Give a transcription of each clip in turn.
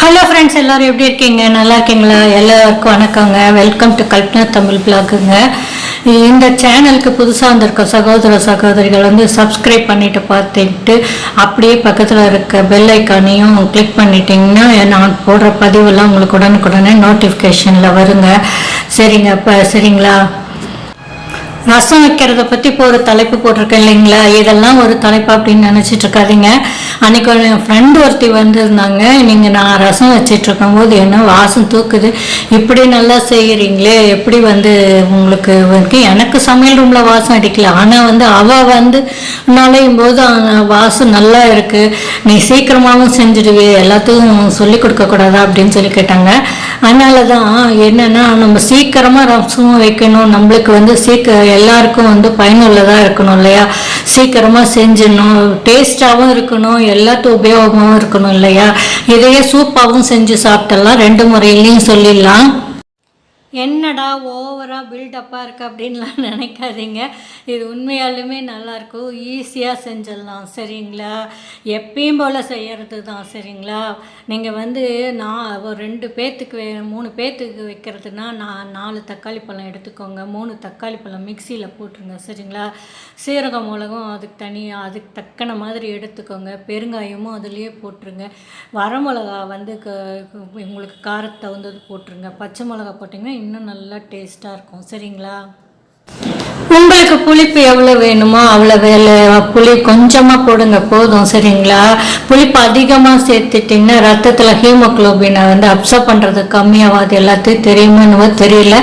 Hello friends எல்லோரும் எப்படி இருக்கீங்க? நல்லா இருக்கீங்களா? எல்லாருக்கும் வணக்கங்க. வெல்கம் டு கல்பனா தமிழ் பிளாக்குங்க இந்த சேனலுக்கு புதுசாக வந்திருக்க சகோதர சகோதரிகள் வந்து சப்ஸ்கிரைப் பண்ணிட்டு பார்த்துட்டு அப்படியே பக்கத்தில் இருக்க பெல் ஐக்கானையும் கிளிக் பண்ணிட்டீங்கன்னா நான் போடுற பதிவெல்லாம் உங்களுக்கு உடனுக்குடனே நோட்டிஃபிகேஷனில் வருங்க. சரிங்க இப்போ சரிங்களா? ரசம் வைக்கிறத பற்றி இப்போ ஒரு தலைப்பு போட்டிருக்கேன் இல்லைங்களா? இதெல்லாம் ஒரு தலைப்பு அப்படின்னு நினச்சிட்டு இருக்காதிங்க. அன்றைக்கி ஒரு என் ஃப்ரெண்டு ஒருத்தி வந்திருந்தாங்க. நீங்கள் நான் ரசம் வச்சிட்ருக்கும் போது என்ன வாசம் தூக்குது. இப்படி நல்லா செய்கிறீங்களே எப்படி வந்து உங்களுக்கு வந்து எனக்கு சமையல் ரூமில் வாசம் அடிக்கல. ஆனால் வந்து அவள் வந்து நுழையும் போது வாசம் நல்லா இருக்குது நீ சீக்கிரமாகவும் செஞ்சிடுவே எல்லாத்துக்கும் சொல்லி கொடுக்கக்கூடாதா அப்படின்னு சொல்லி கேட்டாங்க. அதனால தான் என்னென்னா நம்ம சீக்கிரமாக ரசம் வைக்கணும். நம்மளுக்கு வந்து சீக்கிரம் எல்லாருக்கும் வந்து பயனுள்ளதாக இருக்கணும் இல்லையா? சீக்கிரமாக செஞ்சிடணும். டேஸ்ட்டாகவும் இருக்கணும். எல்லாத்துக்கும் உபயோகமாகவும் இருக்கணும் இல்லையா? இதையே சூப்பாகவும் செஞ்சு சாப்பிட்டலாம். ரெண்டு முறையிலையும் சொல்லிடலாம். என்னடா ஓவராக பில்டப்பாக இருக்குது அப்படின்லாம் நினைக்காதீங்க. இது உண்மையாலுமே நல்லாயிருக்கும் ஈஸியாக செஞ்சிடலாம். சரிங்களா? எப்பயும் போல் செய்கிறது தான் சரிங்களா? நீங்கள் வந்து நான் ஒரு ரெண்டு பேர்த்துக்கு வே மூணு பேர்த்துக்கு வைக்கிறதுனா நான் நாலு தக்காளி பழம் எடுத்துக்கோங்க. மூணு தக்காளி பழம் மிக்சியில் போட்டுருங்க. சரிங்களா? சீரகம் மிளகும் அதுக்கு தனியாக அதுக்கு தக்கன மாதிரி எடுத்துக்கோங்க. பெருங்காயமும் அதுலேயே போட்டுருங்க. வரமிளகா வந்து க உங்களுக்கு காரத்தை தகுந்தது போட்டுருங்க. பச்சை மிளகா போட்டிங்கன்னா இன்னும் நல்லா டேஸ்ட்டாக இருக்கும். சரிங்களா? உங்களுக்கு புளிப்பு எவ்வளோ வேணுமோ அவ்வளோ வேலை. புளி கொஞ்சமாக போடுங்க போதும் சரிங்களா? புளிப்பு அதிகமாக சேர்த்துட்டிங்கன்னா ரத்தத்தில் ஹீமோக்ளோபினை வந்து அப்சர்வ் பண்ணுறது கம்மியாகாது எல்லாத்தையும் தெரியுமான்னு தெரியல.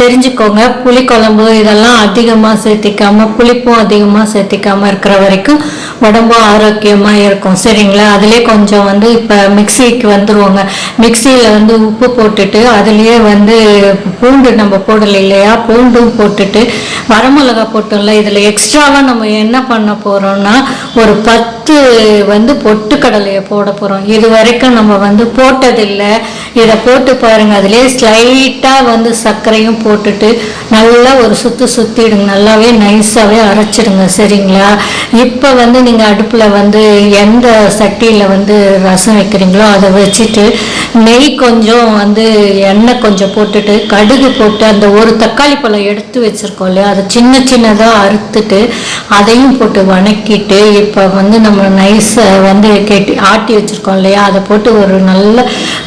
தெரிஞ்சுக்கோங்க புளி குழம்பு இதெல்லாம் அதிகமாக சேர்த்திக்காம புளிப்பும் அதிகமாக சேர்த்திக்காம இருக்கிற வரைக்கும் உடம்பும் ஆரோக்கியமாக இருக்கும் சரிங்களா? அதிலே கொஞ்சம் வந்து இப்போ மிக்சிக்கு வந்துடுவோங்க மிக்சியில் வந்து உப்பு போட்டுட்டு அதுலேயே வந்து பூண்டு நம்ம போடலை இல்லையா? பூண்டும் போட்டுட்டு வரமிளகா போட்டோம்ல இதில் எக்ஸ்ட்ராவாக நம்ம என்ன பண்ண போகிறோம்னா ஒரு பத்து வந்து பொட்டுக்கடலையை போட போகிறோம் இது வரைக்கும் நம்ம வந்து போட்டதில்லை. இதை போட்டு பாருங்கள் அதிலே ஸ்லைட்டாக வந்து சர்க்கரையும் போட்டுட்டு நல்லா ஒரு சுற்று சுற்றிடுங்க நல்லாவே நைஸாகவே அரைச்சிடுங்க. சரிங்களா? இப்போ வந்து நீங்கள் அடுப்பில் வந்து எந்த சட்டியில் வந்து ரசம் வைக்கிறீங்களோ அதை வச்சுட்டு நெய் கொஞ்சம் வந்து எண்ணெய் கொஞ்சம் போட்டுட்டு கடுகு போட்டு அந்த ஒரு தக்காளி பழம் எடுத்து வச்சுருக்கோம் இல்லையா? அதை சின்ன சின்னதாக அறுத்துட்டு அதையும் போட்டு வணக்கிட்டு இப்போ வந்து நம்ம நைஸை வந்து கெட்டி ஆட்டி வச்சுருக்கோம் இல்லையா? அதை போட்டு ஒரு நல்ல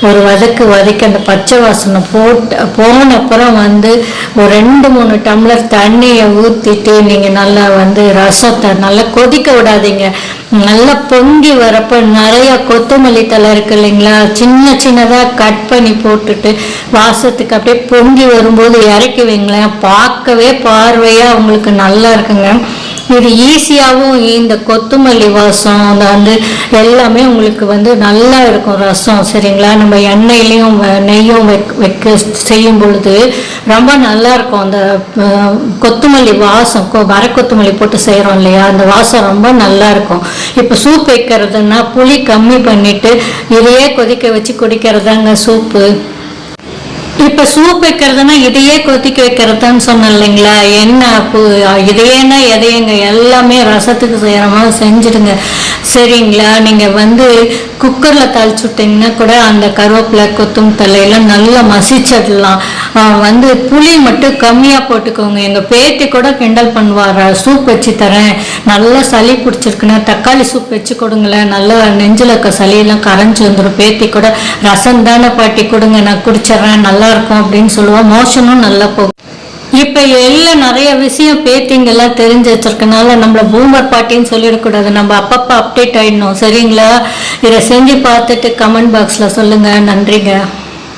ஒரு வதக்கு வதக்கி அந்த பச்சை வாசனை போட்டு போன அப்புறம் வந்து ஒரு ரெண்டு மூணு டம்ளர் தண்ணியை ஊற்றிட்டு நீங்கள் நல்லா வந்து ரசத்தை நல்லா கொதிக்க விடாதீங்க. நல்லா பொங்கி வரப்போ நிறைய கொத்தமல்லி தலை இருக்கு இல்லைங்களா? சின்ன சின்னதாக கட் பண்ணி போட்டுட்டு வாசத்துக்கு அப்படியே பொங்கி வரும்போது இறக்கி வைங்களேன். பார்க்கவே பார்வையாக உங்களுக்கு நல்லா இருக்குங்க. இது ஈஸியாகவும் இந்த கொத்தமல்லி வாசம் அந்த வந்து எல்லாமே உங்களுக்கு வந்து நல்லா இருக்கும் ரசம் சரிங்களா? நம்ம எண்ணெயிலையும் வ- நெய்யும் வைக் வைக்க செய்யும் பொழுது ரொம்ப நல்லா இருக்கும். அந்த கொத்துமல்லி கொத்தமல்லி வாசம் வர கொத்தமல்லி போட்டு செய்கிறோம் இல்லையா? அந்த வாசம் ரொம்ப நல்லா இருக்கும். இப்போ சூப் வைக்கிறதுன்னா புளி கம்மி பண்ணிட்டு இதையே கொதிக்க வச்சு குடிக்கிறதாங்க சூப்பு. இப்ப சூப் வைக்கிறதுனா இதையே கொதிக்க வைக்கிறதுன்னு சொன்னேன் இல்லைங்களா? என்ன இதையேனா எதையங்க? எல்லாமே ரசத்துக்கு செய்யற மாதிரி செஞ்சுடுங்க. சரிங்களா? நீங்க வந்து குக்கரில் தாளிச்சு விட்டிங்கன்னா கூட அந்த கருவேப்பிலை கொத்தும் தலையெல்லாம் நல்லா மசிச்சிடலாம். வந்து புளி மட்டும் கம்மியாக போட்டுக்கோங்க. எங்கள் பேத்தி கூட கிண்டல் பண்ணுவார் சூப் வச்சு தரேன். நல்லா சளி பிடிச்சிருக்குன்னா தக்காளி சூப் வச்சு கொடுங்களேன். நல்லா நெஞ்சில் இருக்க சளியெல்லாம் கரைஞ்சி வந்துடும் பேத்தி கூட ரசம் தானே பாட்டி கொடுங்க. நான் குடிச்சிட்றேன். நல்லா இருக்கும் அப்படின்னு சொல்லுவோம் மோஷனும் நல்லா போகும். இப்போ எல்லாம் நிறைய விஷயம் பேத்திங்கெல்லாம் தெரிஞ்சு வச்சிருக்கனால நம்மள பூமர் பாட்டின்னு சொல்லிடக்கூடாது. நம்ம அப்பப்போ அப்டேட் ஆயிடணும். சரிங்களா? இதை செஞ்சு பார்த்துட்டு கமெண்ட் பாக்ஸில் சொல்லுங்கள் நன்றிங்க.